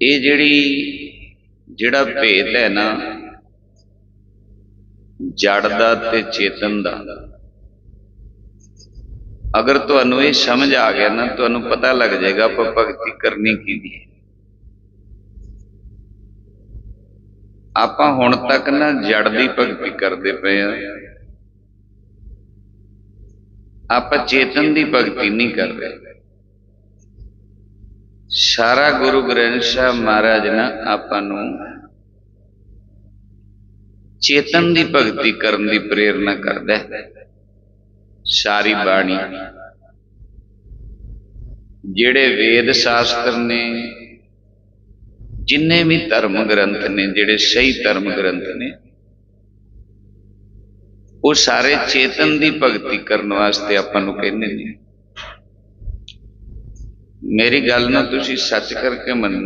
ਇਹ ਜਿਹੜੀ ਜਿਹੜਾ ਭੇਦ ਹੈ ਨਾ, ਜੜ ਦਾ ਤੇ ਚੇਤਨ ਦਾ। ਅਗਰ ਤੁਹਾਨੂੰ ਇਹ ਸਮਝ ਆ ਗਿਆ ਨਾ, ਤੁਹਾਨੂੰ ਪਤਾ ਲੱਗ ਜਾਏਗਾ ਆਪਾਂ ਭਗਤੀ ਕਰਨੀ ਕਿਹਦੀ ਹੈ। ਆਪਾਂ ਹੁਣ ਤੱਕ ਨਾ ਜੜ ਦੀ ਭਗਤੀ ਕਰਦੇ ਪਏ ਆ ਆਪਾਂ ਚੇਤਨ ਦੀ ਭਗਤੀ ਨਹੀਂ ਕਰ ਰਹੇ। ਸਾਰਾ ਗੁਰੂ ਗ੍ਰੰਥ ਸਾਹਿਬ ਮਹਾਰਾਜ ਨਾ ਆਪਾਂ ਨੂੰ ਚੇਤਨ ਦੀ ਭਗਤੀ ਕਰਨ ਦੀ ਪ੍ਰੇਰਣਾ ਕਰਦਾ ਹੈ। ਸਾਰੀ ਬਾਣੀ। ਜਿਹੜੇ ਵੇਦ ਸ਼ਾਸਤਰ ਨੇ, ਜਿੰਨੇ ਵੀ ਧਰਮ ਗ੍ਰੰਥ ਨੇ, ਜਿਹੜੇ ਸਹੀ ਧਰਮ ਗ੍ਰੰਥ ਨੇ, ਉਹ ਸਾਰੇ ਚੇਤਨ ਦੀ ਭਗਤੀ ਕਰਨ ਵਾਸਤੇ ਆਪਾਂ ਨੂੰ ਕਹਿੰਦੇ ਨੇ। ਮੇਰੀ ਗੱਲ ਨੂੰ ਤੁਸੀਂ ਸੱਚ ਕਰਕੇ ਮੰਨਣਾ